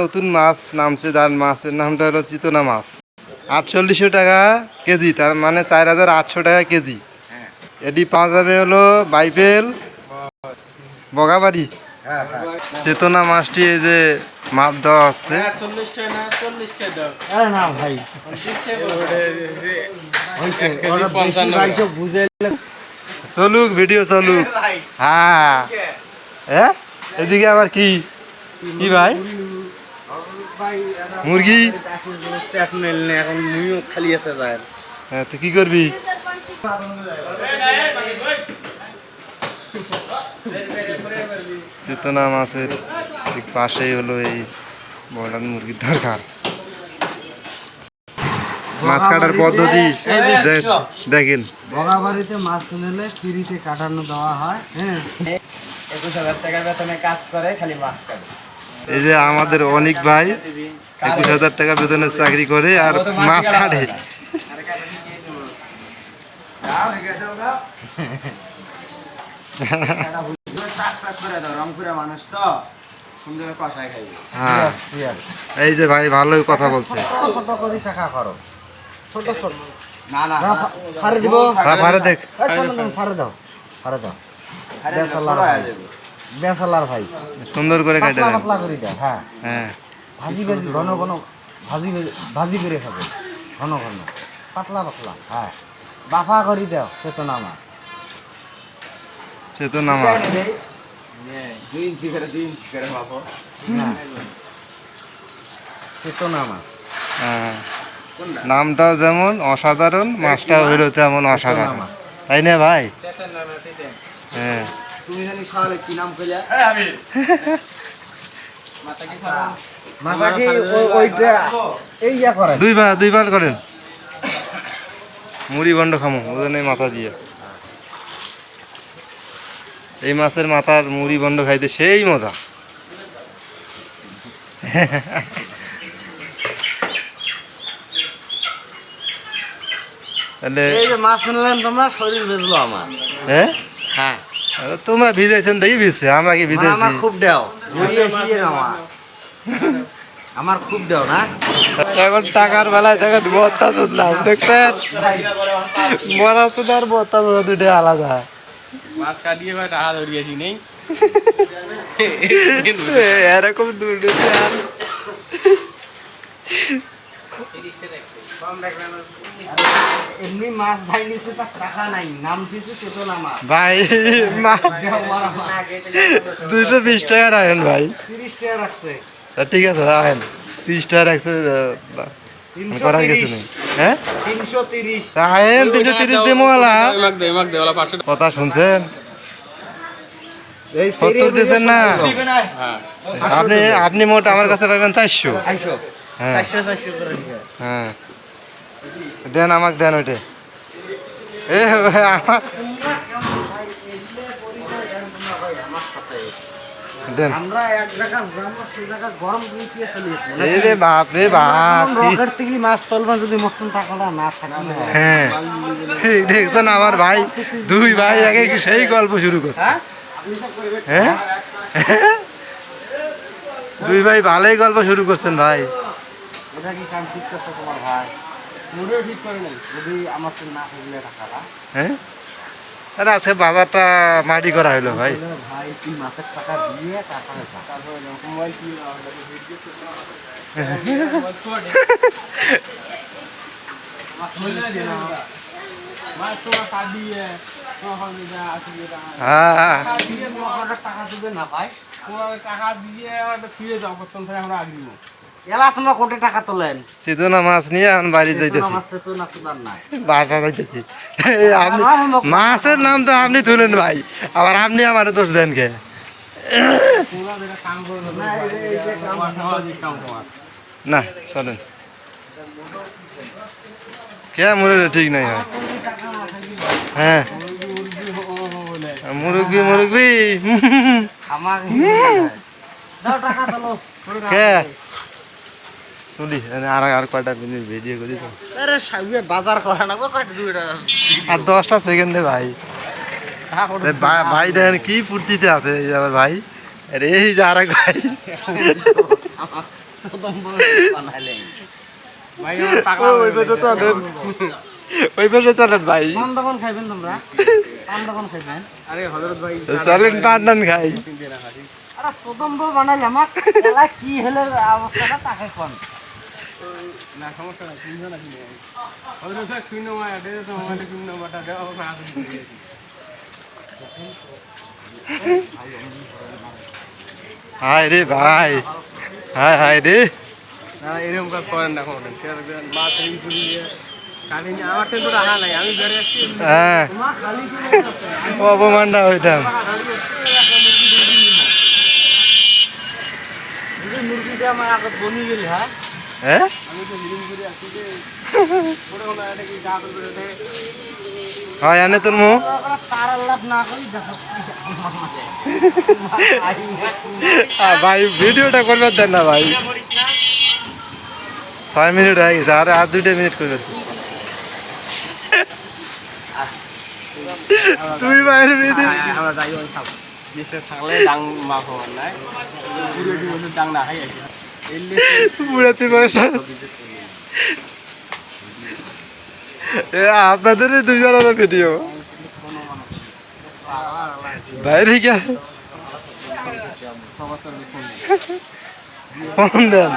নতুন মাছ নামছে যার মাছের নামটা হলো চিতনা মাছ। আটচল্লিশশো টাকা কেজি তার মানে চার হাজার আটশো টাকা কেজি। এটি পাওয়া যাবে হলো বাইপেল বগাবাড়ি। চেতনা মাছটি এই যে মাপ দেওয়া হচ্ছে। বুঝে চলুক ভিডিও চলুক। হ্যাঁ। হ্যাঁ? এদিকে আবার কি? কি ভাই? মুরগি? এখন মুইও খালি এতে যায় হ্যাঁ তো কি করবি? চেতনা মাছের ঠিক পাশেই হলো এই বয়লার মুরগির দরকার। মাছ কাটার পদ্ধতি দেখ- দেখেন। বগাবাড়িতে মাছ তুলে ফ্রিতে কাটানো দেওয়া হয় হ্যাঁ। একুশ হাজার টাকা বেতনে কাজ করে খালি মাছ কাটে। এই যে আমাদের অনেক ভাই একুশ হাজার টাকা বেতনের চাকরি করে আর মাছ খাইবে হ্যাঁ। এই যে ভাই ভালোই কথা বলছে। ছোট ছোট করে চাকা করো ছোট ছোট না না ফারে দিব পারে দেখ ফারে দাও। ফারে দাও বেসালার ভাই। সুন্দর করে কেটে দেন। পাতলা করে দাও হ্যাঁ। হ্যাঁ। ভাজি ভাজি ঘন ঘন ভাজি ভাজি- ভাজি করে খাবে ঘন ঘন। পাতলা পাতলা হ্যাঁ। বাফা করে দাও চেতনা মাছ চেতনা মাছ দুই ইঞ্চি করে দুই ইঞ্চি করে মাপো হ্যাঁ। চেতনা মাছ হ্যাঁ। নামটাও যেমন অসাধারণ মাছটাও হইল তেমন অসাধারণ। মাছ। তাই না ভাই? হ্যাঁ। তুমি জানি সকালে কি নাম কইলা? মাথাকে ও- ওইটা এই ইয়া করে দুই বার দুই বার করেন। মুড়ি বন্ড খামো ওজন এই মাথা দিয়ে। এই মাছের মাথার মুড়ি বন্ড খাইতে সেই মজা। তাহলে এই যে মাছ নিলেন তোমরা শরীর বেজলো আমার। হ্যাঁ হ্যাঁ। তোমরা ভিজাইছেন দেখি ভিজছে আমরা কি ভিজেছি আমার খুব দেও আমার আমার খুব দেও না? এখন টাকার বেলায় দেখেন বত্তা শুনলাম দেখছেন? মরা সুদার বত্তা সুদা দুটো আলাদা। মাছ কাটিয়ে বা টাকা ধরিয়েছি নেই এরকম দুটো আর এমনি মাছ যাই টাকা নাই নাম চেতনা মাছ ভাই দুশো বিশ টাকা রাখেন ভাই। তিরিশ টাকা রাখছে। ঠিক আছে রাখেন। তিরিশ টাকা রাখছে করার কিছু নেই হ্যাঁ? তিনশো তিরিশ। রাখেন তিনশো কথা শুনছেন? সত্তর না? হ্যাঁ। আপনি আপনি মোট আমার কাছে পাবেন চারশো। হ্যাঁ চারশো চারশো করে দিবে হ্যাঁ দেন আমাকে, দেন ওইটা। এ আমার দেন। বাপ রে মাছ যদি হ্যাঁ দেখছেন আমার ভাই, দুই ভাই আগে সেই গল্প শুরু করছে। হ্যাঁ? দুই ভাই ভালোই গল্প শুরু করছেন ভাই এটা কি কাম ঠিক করছে তোমার ভাই। হ্যাঁ? আরে আজকে বাজারটা মাটি করা হলো ভাই। টাকা দিয়ে হ্যাঁ। ফিরে যাও প্রথম আমরা আগে দিব এলা তোমরা কোটি টাকা তোলেন। চেতনা মাছ নিয়ে এখন বাড়ি যাইতেছি। বাসা আপনি মাছের নাম তো আপনি তুলেন ভাই। আবার আপনি আমার দোষ দেন কে? না, এই যে- এই যে কাম তোমার সহজই কাম তোমার। না চলেন। কে মরে ঠিক নাই হ্যাঁ। মুরগি মুরগি। কে? চলি আর আর কয়টা মিনিট ভিডিও করি তো। আরে সাবিয়ে বাজার করা না কয়টা দুই টাকা? আর দশটা সেকেন্ডে ভাই। ভাই দেখেন কি ফুর্তিতে আছে এই আমার ভাই। আরে এই যে আর এক ভাই। সদম্ব বানাইলেন ভাই আমার পাগলা ওই পেটে চলেন। ওই পেটে চলেন ভাই। খাইবেন তোমরা? খাইবেন? আরে হযরত ভাই চলেন টান টান খাই। আরে সদম্ব বানাইলে আমার এলা কি হলে অবস্থাটা তাকে কোন। না সমস্যা নাই শূন্য মায়া তো মোবাইলে শূন্য দেওয়া হবে দিয়েছি। হায় রে ভাই হায় হায় রে। না এরকম কাজ করেন না কোনোদিন মাছ হ্যাঁ। অপমানটা হইতাম। মুরগিটা আমার বনি গেল হ্যাঁ? হ্যাঁ? হয় আনে তোর আহ, ভাই ভিডিওটা করবার দেন না ভাই? ছয় মিনিট হয়ে গেছে আরে আর দুইটা মিনিট করবেন তুই ভাইয়ের ভিডিও থাকলে ডাং হওয়ার নাই? ডাং না খাই বুড়াতে এ আপনাদের দুইজন ভিডিও বাইরে গিয়া সমস্ত ফোন দেন।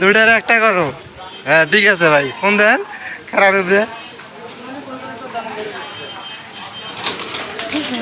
দুইটার একটা করো। হ্যাঁ ঠিক আছে ভাই, ফোন দেন। খারাপ উপরে এ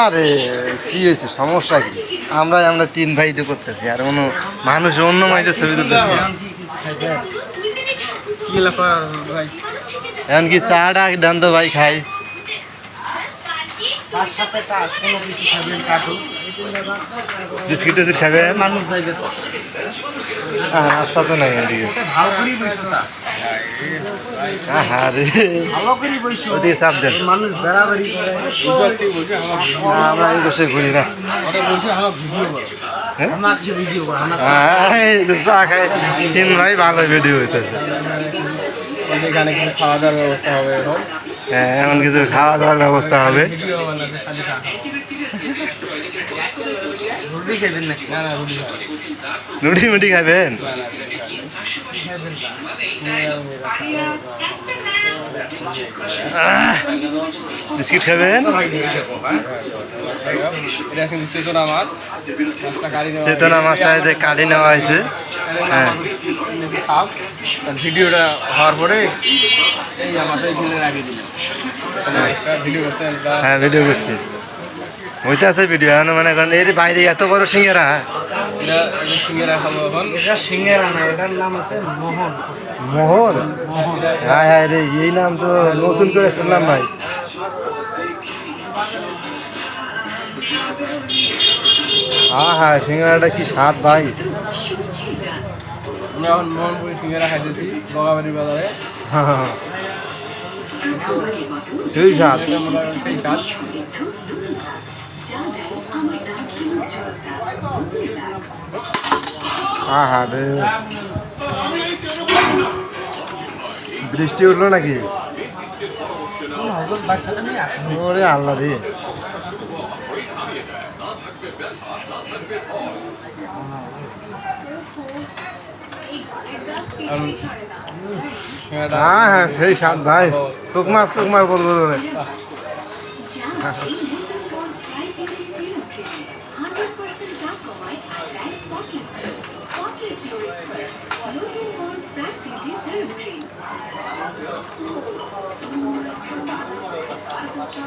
আরে কি হয়েছে? সমস্যা কি? আমরা আমরা তিন ভাই তো করতেছি আর অন্য মানুষ অন্য মাইটের ছবি তুলতেছি। কি ভাই। এমনকি চা ডাক তো ভাই খাই। তার সাথে কাজ কোনো কিছু খাবেন কাটুন। বিস্কিট টিস্কিট খাবেন? মানুষ যাইবে তো। হ্যাঁ রাস্তা তো নাই এদিকে। ভালো করি বইছো তা। হ্যাঁ রে ভালো করি বইছো। ওদিকে চাপ দেন। মানুষ বেড়াবেড়ি করে। আমার না, আমরা এই দেশে ঘুরি না। হ্যাঁ, তিন ভাই ভালো ভিডিও হইতেছে। এখানে খাওয়া দাওয়ার ব্যবস্থা হবে এখন এমন কিছু খাওয়া দাওয়ার ব্যবস্থা হবে। রুটি মুটি খাবেন? বিস্কিট খাবেন? চেতনা মাছ। মাছটা কাটি নেওয়া হয়েছে। হ্যাঁ। ভিডিওটা হওয়ার পরে এই আমাদের এখানে রাখি দিলাম। ভিডিও করছেন হ্যাঁ ভিডিও করছি। ওইটা আছে ভিডিও এখন মানে কারণ এর বাইরে এত বড় সিঙ্গেরা এটা এটা সিঙ্গেরা খাব এখন। এটা সিঙ্গেরা না এটার নাম আছে মোহন। মোহন? হ্যাঁ হ্যাঁ রে এই নাম তো নতুন করে শুনলাম ভাই। হ্যাঁ হ্যাঁ সিঙ্গারাটা কি স্বাদ ভাই। এখন মোহনপুরি সিঙ্গেরা খাইতেছি বগাবাড়ির বাজারে। সেই স্বাদ সেই কাজ। বৃষ্টি উঠল নাকি? ওরে আল্লাহ রে আমি সিঙ্গেরাটা হ্যাঁ হ্যাঁ সেই স্বাদ ভাই। তোকমার তোকমার বলব তোরে।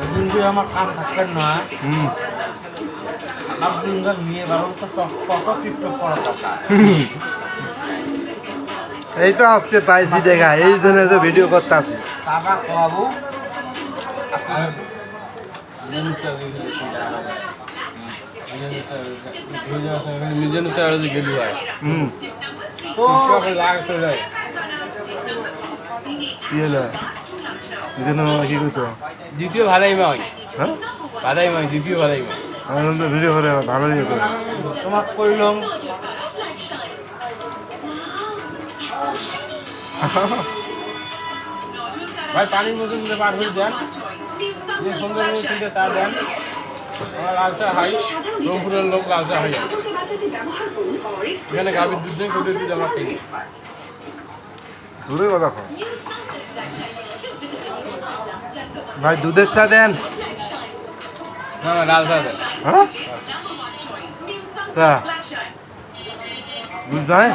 কিন্তু আমার কাম থাকবেন না। হুম। আপনার নিয়ে বারো তো কত টিকটক করা কথা এই তো আজকে পাইছি দেখা এই জন্য তো ভিডিও করতে আসি নিজে নিজে আর যে হয় হুম। সকাল লাগ চলে যায় কি হলো? দিন কি দ্বিতীয় ভাড়াই মাই হ্যাঁ? ভাড়াই মাই দ্বিতীয় ভাড়াই মাই আমি ভিডিও করে ভালোই তোমাক করলাম ভাই পানির দিলে পার হয়ে যান। যে সুন্দর তিনটে চা দেন। আমার লাল চা হাই রংপুরের লোক লাল চা হাই। এখানে গাভীর দুধ নেই কোটি দুধ আমরা খাই দূরে কথা ভাই দুধের চা দেন। না, লাল চা দেন। হ্যাঁ? হয়?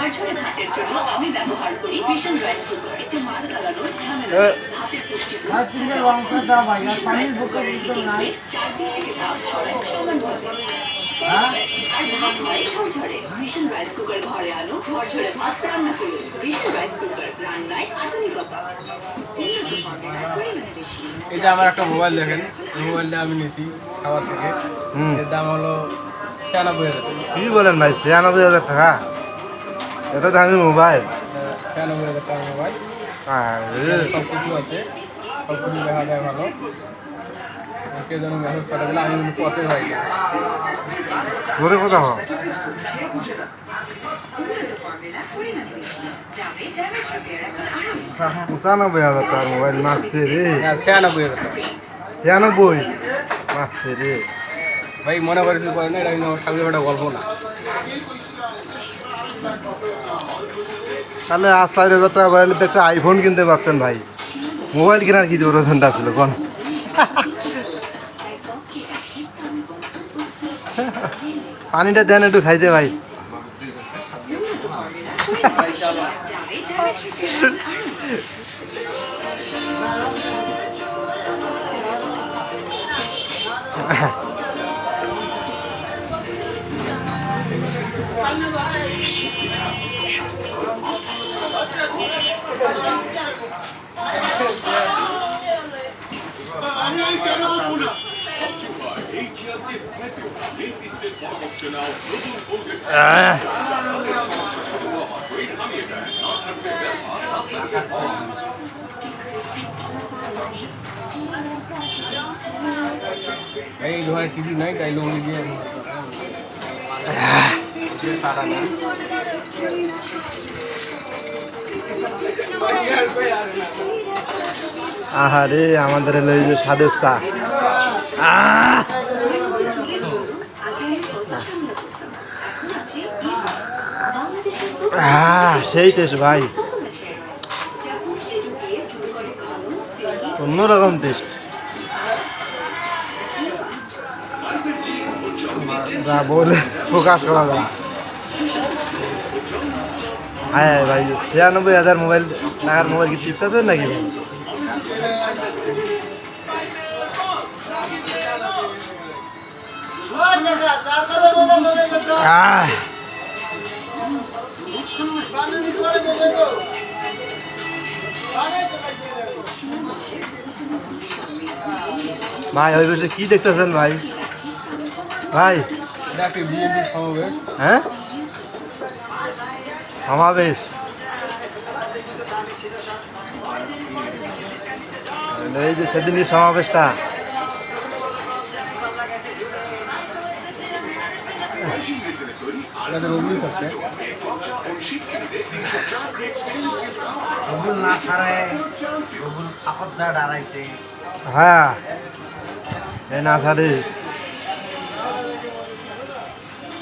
এটা আমার একটা মোবাইল দেখেন। এই মোবাইলটা আমি নিয়েছি খাবার থেকে। হুম। এর দাম হলো ছিয়ানব্বই হাজার টাকা। কি বলেন ভাই ছিয়ানব্বই হাজার টাকা? এত দামি মোবাইল। ছিয়ানব্বই হাজার টাকা মোবাইল আরে, সব কিছু আছে। সব কিছু দেখা যায় ভালো। যেন মেসেজ করে আমি কিন্তু পথে ঘুরে পঁচানব্বই হাজার টাকার মোবাইল মারছে রে। হ্যাঁ ছিয়ানব্বই হাজার ছিয়ানব্বই? মারছে রে। ভাই মনে করেছিল করে না এটা কিন্তু আমার সামনে একটা গল্প না। তাহলে আজ চার হাজার টাকা বাড়ালে তো একটা আইফোন কিনতে পারতেন ভাই। মোবাইল কেনার কি প্রয়োজনটা ছিল কোন পানিটা দেন একটু খাইতে ভাই। এই দোকানে টিভি নাই তাই লোক দিয়ে সারা দেন আহারে, আমাদের এলো এই যে স্বাদের চা। সেই টেস্ট ভাই। অন্যরকম টেস্ট। যা বলে প্রকাশ করা যায়। হ্যাঁ ভাই ছিয়ানব্বই হাজার মোবাইল টাকার মোবাইল কি চিপতেছেন নাকি? ভাই ওই বসে কি দেখতেছেন ভাই? ভাই। হ্যাঁ? সমাবেশ। এই যে সেদিনই সমাবেশটা। হ্যাঁ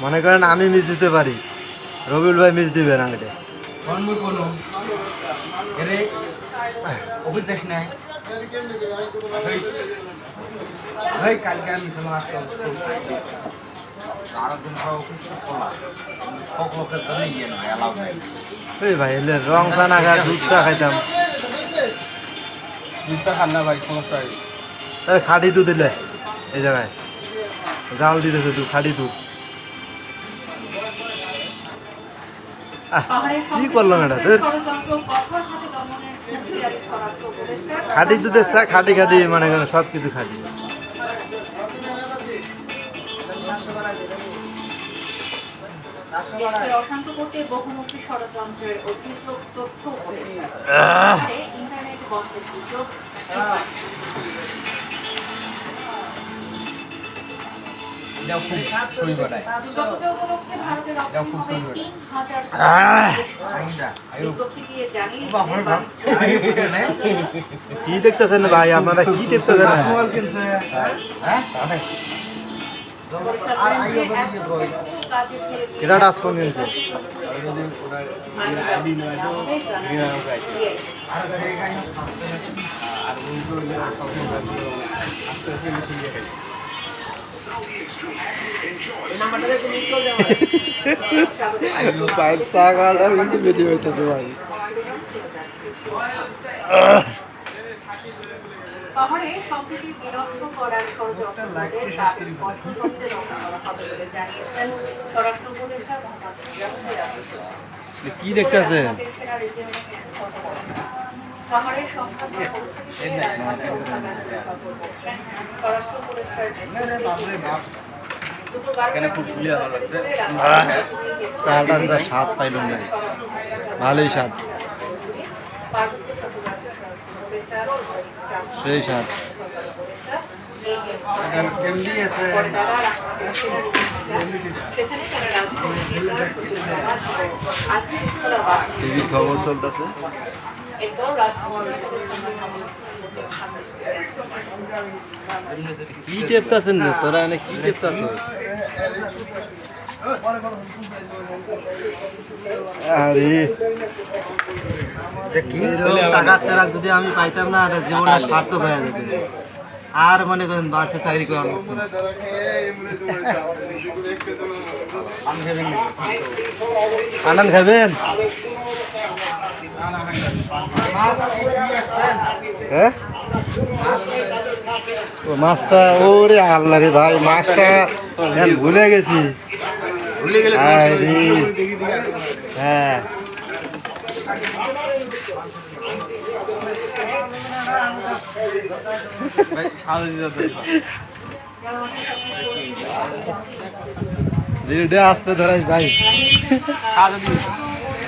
মনে করেন আমি মিস দিতে পারি। রবিউল ভাই মিস দিবে না এটা। কোন মুই কোনো এরে অফিস যাস নাই। হেই, হেই কালকে আমি সময় আসলাম না এই ভাই এলে রং চা না খা দুধ চা খাইতাম। দুধটা খান না ভাই সমস্যা খাটি দুধ দিলে এই জায়গায়। জাল দিতেছে তুই খাটি দুধ। কি করলাম এটা তোর খাটি দুধের চা খাটি খাটি মানে সব কিছু খাটি। তথ্য এটাও খুব সই করায় দুর্গাপূজা উপলক্ষে ভারতের এটাও খুব রপ্তানি হবে সুন্দর। তিন হাজার বিজ্ঞপ্তি দিয়ে জানিয়েছে কি দেখতেছেন ভাই? আপনারা কি টিপতেছেন মোবাইল কিনছে। হ্যাঁ? আর আইও বলি কই এটা টাচ ফোন কিনছে। যদি ওনার আইডি নেওয়া তো নিয়ে আর সেইখানে আর উল্টো সবসময় আস্তে আস্তে লিখে দিয়ে খাই বাইক চাকাটা কিন্তু বেটি হইতেছে ভাই শহরে সম্প্রীতি বিনষ্ট করার ষড়যন্ত্রকারীদের দাবি কঠোরভাবে রক্ষা করা হবে বলে জানিয়েছেন স্বরাষ্ট্র উপদেষ্টা মোহাম্মদ জাহাঙ্গীর আলম। কি দেখতেছেন চাটা স্বাদ পাইলাম না। ভালোই স্বাদ। সেই স্বাদ। টিভি খবর চলতেছে। এরপর কি টেপতাছেন যে তোরা এনে কি টেপতাছ আরে। টাকা টাকা যদি আমি পাইতাম না এটা জীবনটা সার্থক হয়ে যেত। আর মনে করেন বাড়তে চাকরি করার মতো আনন্দ খাবেন? হ্যাঁ? ও মাছটা ওরে আল্লাহ রে ভাই মাছটা ভুলে গেছি। হ্যাঁ। ধীরে আসতে ধরাই ভাই।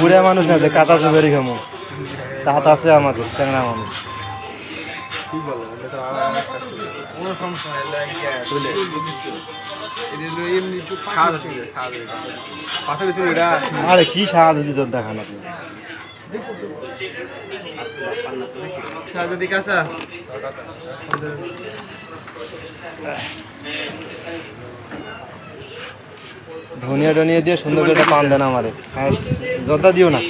বুড়া মানুষ না কাঁচা সুপারি খামু। তাহাত আছে আমাদের চ্যাংরা মানুষ। দিতে দিতে আরে কি স্বাদ দিদি জর্দা আপনি। শাহজাদি কাঁচা ধনিয়া টনিয়া দিয়ে সুন্দর করে পান দেন আমারে হ্যাঁ জর্দা দিও না।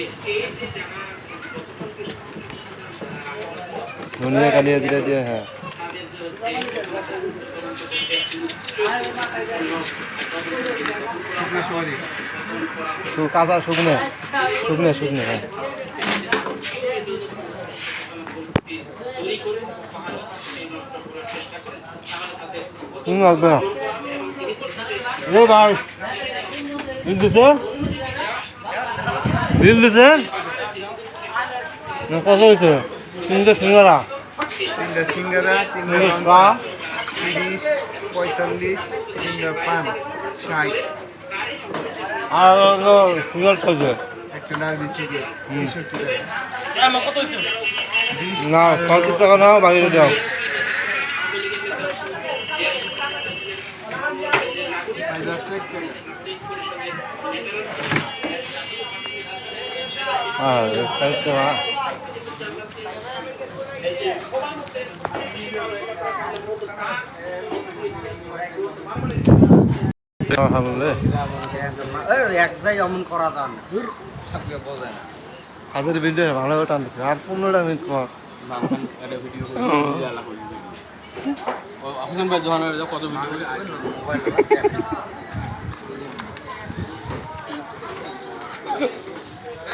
ধনিয়া কালিয়া দিলে দিয়ে হ্যাঁ। কাঁচা শুকনো শুকনো শুকনো হ্যাঁ। তুমি আসবে না এ ভাই বিল দিছেন বিল না কত হয়েছে তিনটে সিঙ্গারা তিনটা সিঙ্গারা তিনটা তিরিশ পঁয়তাল্লিশ তিনটা পান ষাট আর সিঙ্গার খাইছে হুম। ছেষট্টি টাকা না পঁয়ত্রিশ টাকা অমন করা যান না দূর থাকলে বোঝে না হাতের বিলটা ভালো টানতেছে আর পনেরোটা মিনিট ভিডিও করে আলাদা করে ও আফসান ভাই যখন কত ভিডিও